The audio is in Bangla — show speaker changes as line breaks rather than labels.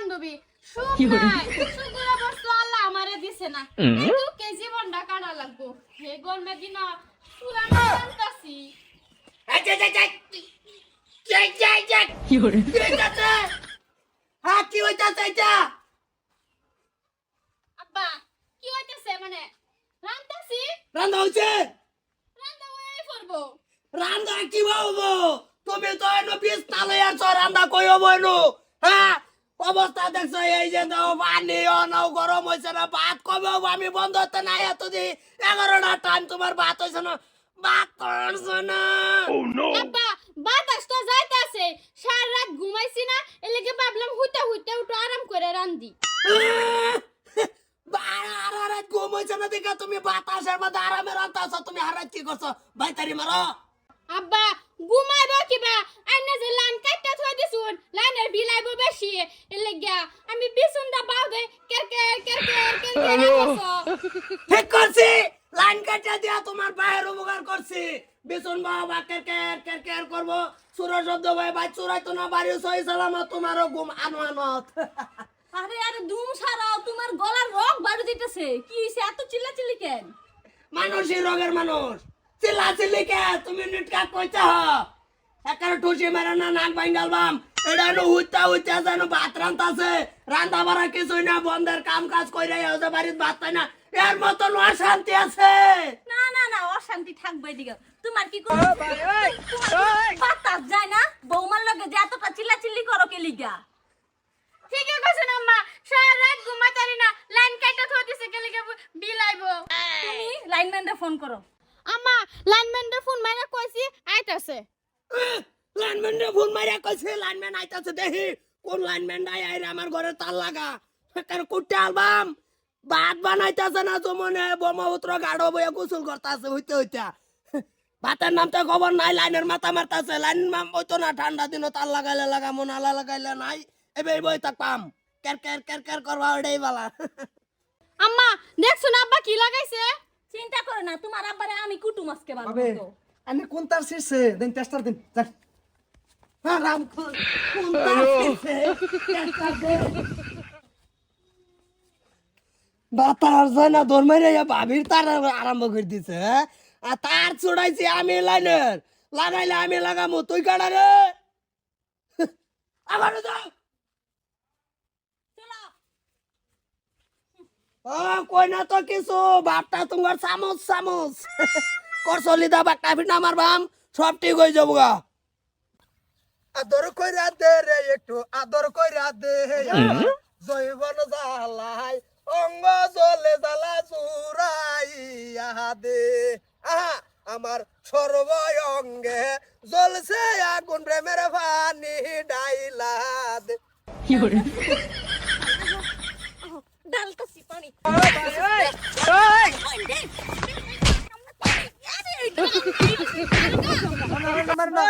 বান্ধবী সুখ নাই সুখের অবস্থা আল্লাহ আমারে দিছে না কিন্তু কে জীবনটা কাটা লাগবো হে গরমে দিন চুলা না রান্তাছি
এই যে, যে, যে, যে, যে, যে, কি হইতাছে? হ্যাঁ, কি হইতাছে এটা?
আব্বা কি হইতেছে মানে রান্তাছি
রান্না হইছে?
রান্তা হয়ে পড়ব
রান্না কি হব? তুমি তো এনো বিছনা লই আছো, রান্না কই হব এনো? হ্যাঁ? অবস্থা দেখছ এই যে দাও পানি অনাও গরম হয়েছে না ভাত কবে হব? আমি বন্ধ হতে নাই এতদিন। এগারোটা টাইম তোমার ভাত হয়েছে না ভাত করছ না।
আব্বা বাতাস তো যাইতাছে সারা রাত ঘুমাইছি না এলাকে ভাবলাম উঠো আরাম করে
ঘুম হয়েছে না দেখা তুমি বাতাসের মধ্যে আরামে রান্তাছো তুমি হারাত কি করছ? ভাই তারি মারো।
আব্বা ঘুমাইব কিবা? আইনে যে কাটটা থই বেশি এলাকা আমি বিছুনটা বাউ দে কের কের কের কের
ঠিক করছি। লাইন কাটা দিয়া তোমার বাইরের উপকার করছি। বিছুন বাবা কের কের কের কের করব? সুর শব্দ ভাই ভাই চুরাই তো না বাড়ি সহি সালামত তোমারও ঘুম আনওয়ানত
আরে আরে দুম সারাও তোমার গলার রক বাড়ি দিতেছে। কি হইছে এত চিল্লা চিল্লি কেন
মানুষই রোগের মানুষ। চিল্লা চিল্লি কে? তুমি নিটকা কইতা একারে ঠুসি মেরে না নাক ভাঙ্গাল বাম এটা নো উইতা উইতা যেন ভাত রান্তাছে রান্তা বাড়া কিছুই না বন্ধের কাম কাজ কইরা হচ্ছে বাড়িতে ভাত পাই না। এর মতন অশান্তি আছে।
না না না অশান্তি থাকবে এদিকে। তোমার কি করো বাতাস যায় না? বৌমার লগে যে এতটা চিল্লা চিল্লি করো কে লিগা?
ঠিকই কইছেন আম্মা। সারা রাত ঘুমাইতারি না। লাইন কাটটা থই দিছে কেলেকে বিলাইব।
তুমি লাইনম্যানরে ফোন করো।
আম্মা লাইনম্যানটা ফোন মাইরা কইছি আইতাছে।
লাইনম্যান ফোন মারিয়া কইছে লাইনম্যান আইতাছে দেখি কোন লাইনম্যান আই আইরে আমার ঘরে তার লাগা। কার কুটে আলবাম। ভাত বানাইতাছে না জমনে ব্রহ্মপুত্র গাড়ো বইয়া গোসল করতাছে হইতে হইতা। ভাতের নাম তো খবর নাই লাইনের মাথা মারতাছে। লাইন মাম হইতো না ঠান্ডা দিন তার লাগাইলে লাগা মন আলা লাগাইলে নাই। এবে বই তাক পাম। কের কের কের কের করবা ওটাই বালা।
আম্মা দেখছুন আব্বা কি লাগাইছে?
চিন্তা করো না তোমার আব্বারে আমি কুটুম আজকে
বাবে
বানাবো
আমি কোন তার শীর্ষে? দিন টেস্টার দিন যাক।
রাম কোন তার শীর্ষে? টেস্টার দে। বাতার যায় না দৌড় মারে ভাবির তার আরম্ভ করে দিছে হ্যাঁ? আর তার চড়াইছি আমি লাইনের লাগাইলে আমি লাগামো তুই কাটা রে আবার যাও কই না তো কিছু বাপটা তোমার চামচ চামচ করছলি দা বাক্কা ফিট আমার বাম সব ঠিক হয়ে যাব গা
আদর কইরা দে রে একটু আদর কইরা দে জৈবন জ্বালাই অঙ্গ জলে জ্বালা চুরাইয়া দে আহা আমার সর্বয় অঙ্গে জ্বলছে আগুন প্রেমের পানি ডাইলা দে
ডালতাছি পানি
না